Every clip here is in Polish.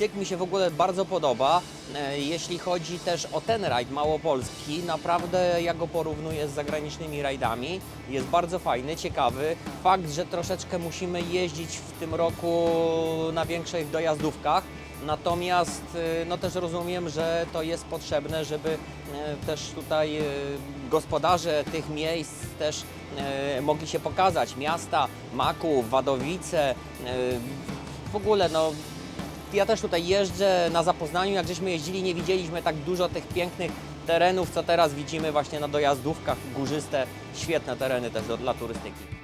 cykl mi się w ogóle bardzo podoba. E, Jeśli chodzi też o ten rajd małopolski, naprawdę ja go porównuję z zagranicznymi rajdami. Jest bardzo fajny, ciekawy. Fakt, że troszeczkę musimy jeździć w tym roku na większych dojazdówkach. Natomiast e, no też rozumiem, że to jest potrzebne, żeby e, też tutaj gospodarze tych miejsc też mogli się pokazać. Miasta, Maków, Wadowice, w ogóle no ja też tutaj jeżdżę na zapoznaniu, jak żeśmy jeździli, nie widzieliśmy tak dużo tych pięknych terenów, co teraz widzimy właśnie na dojazdówkach, górzyste, świetne tereny też do, dla turystyki.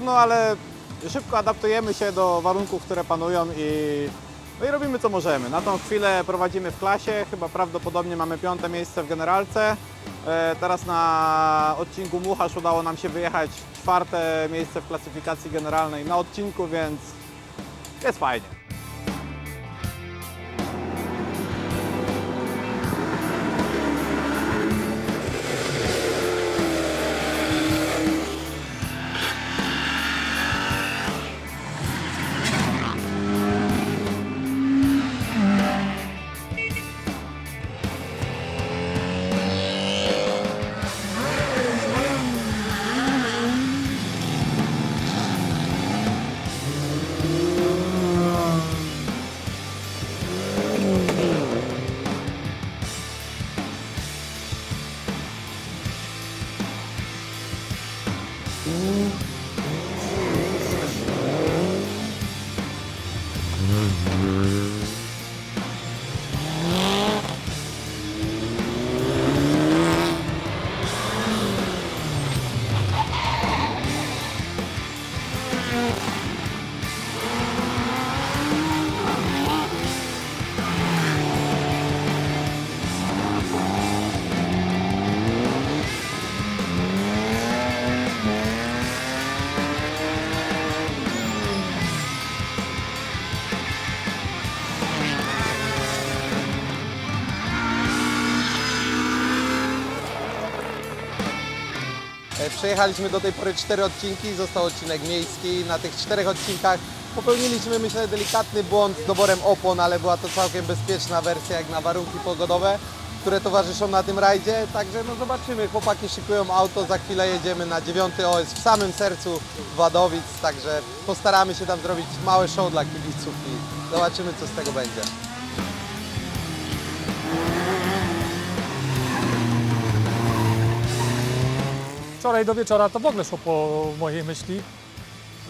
Trudno, ale szybko adaptujemy się do warunków, które panują i, no i robimy co możemy. Na tą chwilę prowadzimy w klasie, chyba prawdopodobnie mamy piąte miejsce w generalce. E, Teraz na odcinku Muchasz udało nam się wyjechać czwarte miejsce w klasyfikacji generalnej na odcinku, więc jest fajnie. E, Przejechaliśmy do tej pory cztery odcinki, został odcinek miejski. Na tych czterech odcinkach popełniliśmy, myślę, delikatny błąd z doborem opon, ale była to całkiem bezpieczna wersja jak na warunki pogodowe, które towarzyszą na tym rajdzie. Także no zobaczymy, chłopaki szykują auto, za chwilę jedziemy na dziewiąty OS w samym sercu Wadowic, także postaramy się tam zrobić małe show dla kibiców i zobaczymy, co z tego będzie. Wczoraj do wieczora to w ogóle szło po mojej myśli.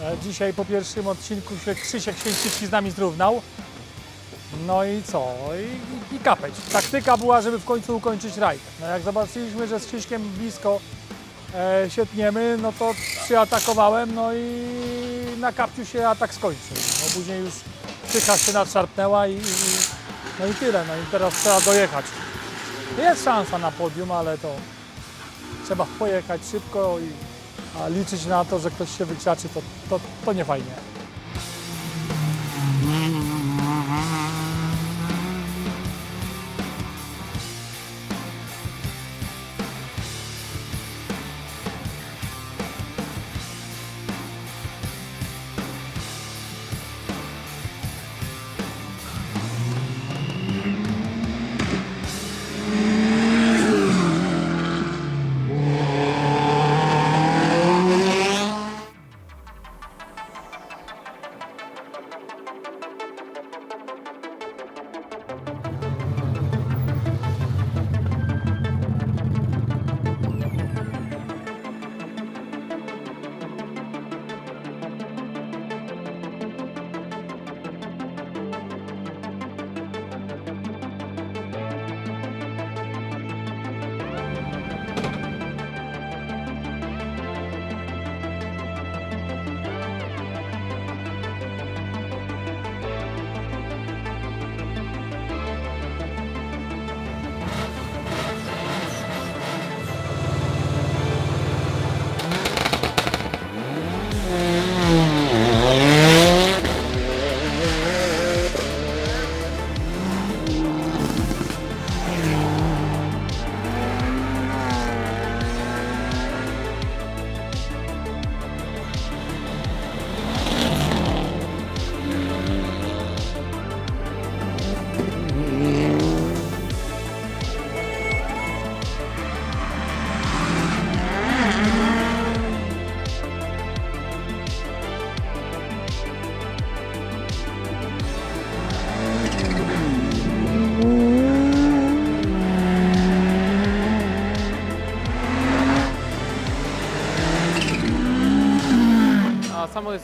E, Dzisiaj po pierwszym odcinku się Krzysiek Święcicki z nami zrównał. No i co? I, i kapeć. Taktyka była, żeby w końcu ukończyć rajd. No jak zobaczyliśmy, że z Krzyśkiem blisko e, się tniemy, no to przyatakowałem, no i na kapciu się atak skończył. No później już psycha się nadszarpnęła i, i, no i tyle. No i teraz trzeba dojechać. Jest szansa na podium, ale to trzeba pojechać szybko i a liczyć na to, że ktoś się wykrzaczy, to, to, to nie fajnie.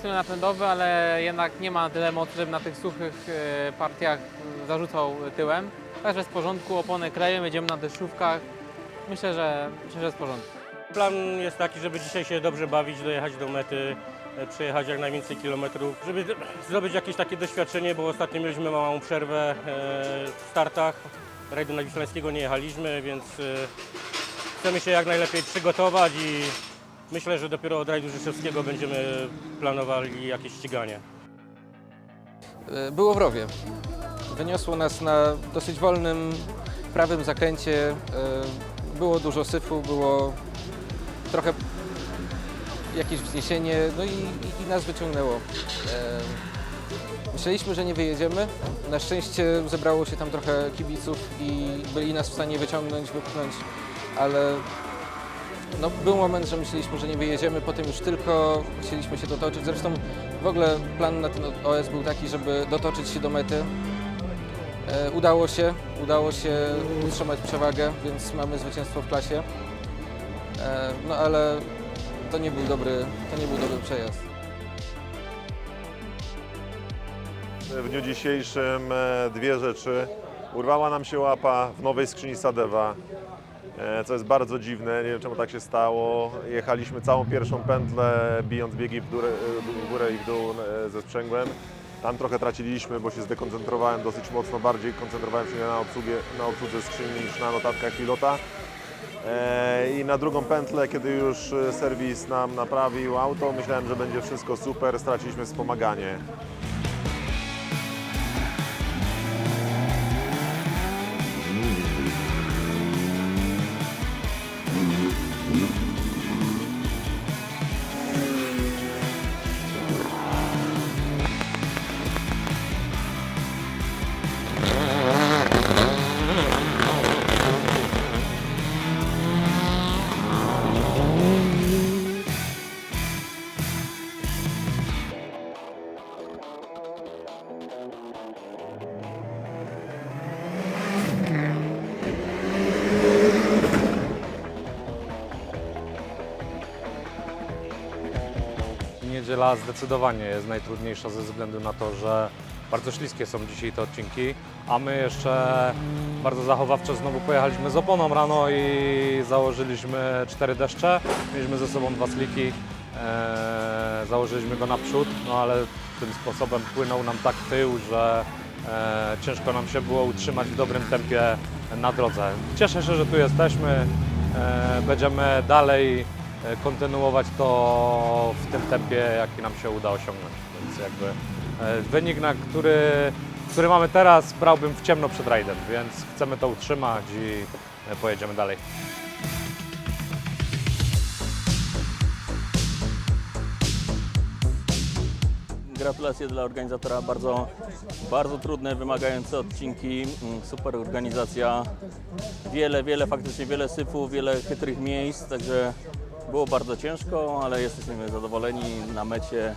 Silny napędowy, ale jednak nie ma tyle mocy, żeby na tych suchych e, partiach zarzucał tyłem. Także w porządku, opony klejem, jedziemy na deszczówkach. Myślę, że, myślę, że porządku. Plan jest taki, żeby dzisiaj się dobrze bawić, dojechać do mety, e, przejechać jak najwięcej kilometrów, żeby zdobyć jakieś takie doświadczenie, bo ostatnio mieliśmy małą przerwę e, w startach. Rajdu Nadwiślańskiego nie jechaliśmy, więc chcemy się jak najlepiej przygotować i myślę, że dopiero od rajdu Rzeszowskiego będziemy planowali jakieś ściganie. E, Było w rowie. Wyniosło nas na dosyć wolnym, prawym zakręcie. E, Było dużo syfu, było trochę jakieś wzniesienie, no i, i, i nas wyciągnęło. E, Myśleliśmy, że nie wyjedziemy. Na szczęście zebrało się tam trochę kibiców i byli nas w stanie wyciągnąć, wypchnąć, ale no, był moment, że myśleliśmy, że nie wyjedziemy, potem już tylko chcieliśmy się dotoczyć. Zresztą w ogóle plan na ten OS był taki, żeby dotoczyć się do mety. E, udało się, udało się utrzymać przewagę, więc mamy zwycięstwo w klasie. E, no ale to nie był dobry, to nie był dobry przejazd. W dniu dzisiejszym e, dwie rzeczy. Urwała nam się łapa w nowej skrzyni Sadewa, co jest bardzo dziwne, nie wiem czemu tak się stało. Jechaliśmy całą pierwszą pętlę, bijąc biegi w górę, w górę i w dół e, ze sprzęgłem. Tam trochę traciliśmy, bo się zdekoncentrowałem dosyć mocno, bardziej koncentrowałem się na, obsługie, na obsłudze skrzyni niż na notatkach pilota. E, I na drugą pętlę, kiedy już e, serwis nam naprawił auto, myślałem, że będzie wszystko super, straciliśmy wspomaganie. Niedziela zdecydowanie jest najtrudniejsza ze względu na to, że bardzo śliskie są dzisiaj te odcinki, a my jeszcze bardzo zachowawczo znowu pojechaliśmy z oponą rano i założyliśmy cztery deszcze. Mieliśmy ze sobą dwa sliki, e, założyliśmy go naprzód, no ale tym sposobem płynął nam tak tył, że e, ciężko nam się było utrzymać w dobrym tempie na drodze. Cieszę się, że tu jesteśmy. E, będziemy dalej kontynuować to w tym tempie, jaki nam się uda osiągnąć. Więc jakby e, wynik, na który, który mamy teraz, brałbym w ciemno przed rajdem, więc chcemy to utrzymać i e, pojedziemy dalej. Gratulacje dla organizatora, bardzo, bardzo trudne, wymagające odcinki, mm, super organizacja, wiele, wiele, faktycznie wiele syfów, wiele chytrych miejsc, także było bardzo ciężko, ale jesteśmy zadowoleni na mecie.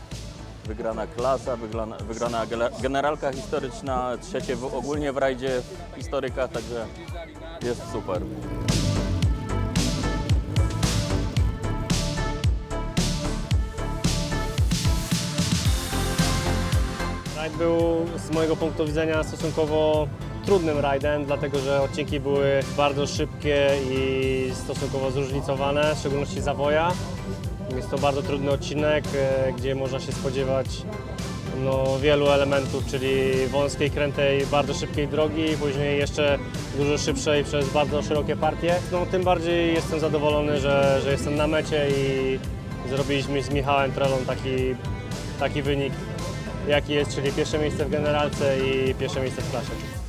Wygrana klasa, wygrana, wygrana generalka historyczna, trzecie w, ogólnie w rajdzie w historykach, także jest super. Rajd był z mojego punktu widzenia stosunkowo trudnym rajdem, dlatego że odcinki były bardzo szybkie i stosunkowo zróżnicowane, w szczególności zawoja. Jest to bardzo trudny odcinek, e, gdzie można się spodziewać no, wielu elementów, czyli wąskiej, krętej, bardzo szybkiej drogi, później jeszcze dużo szybszej przez bardzo szerokie partie. No, tym bardziej jestem zadowolony, że, że jestem na mecie i zrobiliśmy z Michałem Trelą taki, taki wynik, jaki jest, czyli pierwsze miejsce w generalce i pierwsze miejsce w klasie.